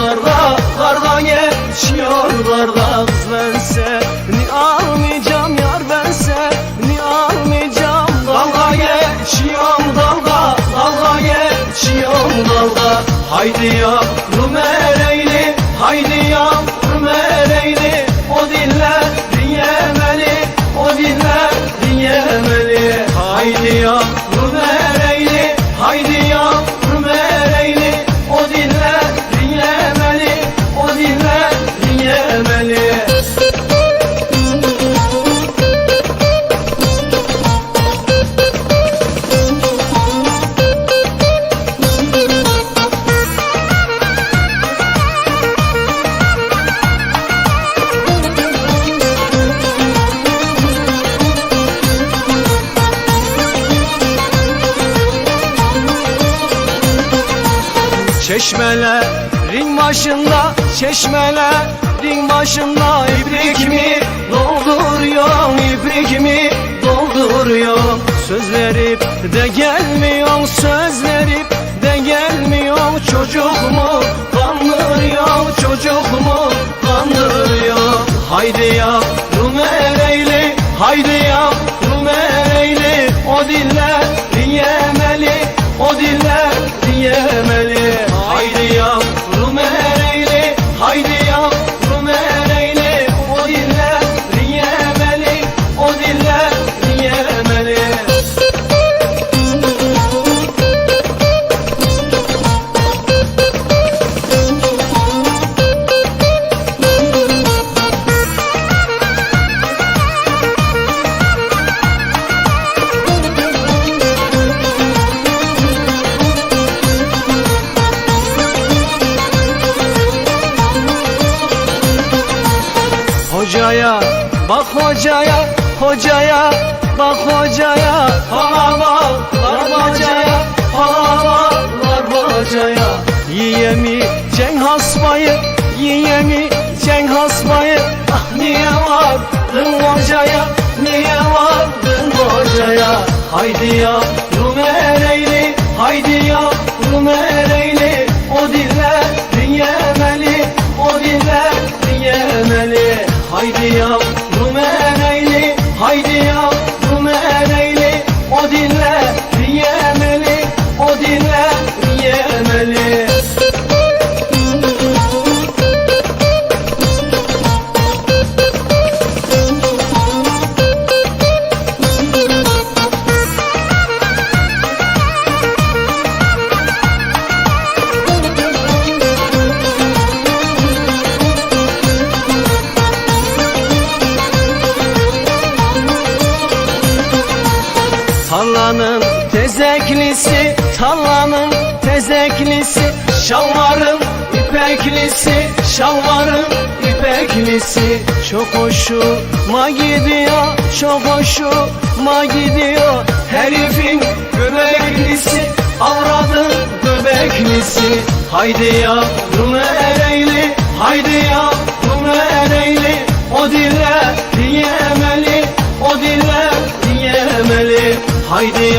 geçiyor karga Karga geçiyor karga Kız ben seni almayacağım yar ben seni almayacağım Dalga geçiyorum dalga. Dalga geçiyorum dalga. Haydi yavrum Ereğli haydi yavrum Çeşmelerin başında Çeşmelerin başında. İbrik mi dolduruyor ibrik mi dolduruyor? Söz verip de gelmiyor Söz verip de gelmiyor. Çocuk mu kandırıyor Çocuk mu kandırıyor? Haydi yavrum Ereğli Haydi yavrum Ereğli O diller yemeli Hocaya bak hocaya hocaya bak hocaya hava var hocaya hava var hocaya. Yiyemeyeceksin hasbayı yiyemeyeceksin hasbayı Ah niye vardın hocaya niye vardın hocaya? Haydi yavrum Ereğli haydi Tezeklisi Tarlanın tezeklisi Şalvarım ipeklisi Şalvarım ipeklisi. Çok hoşuma gidiyor Çok hoşuma gidiyor Herifin göbeklisi Avradın göbeklisi. Haydi ya bunu ereğli Haydi ya bunu ereğli. O dile diyemeli O dile diyemeli. Haydi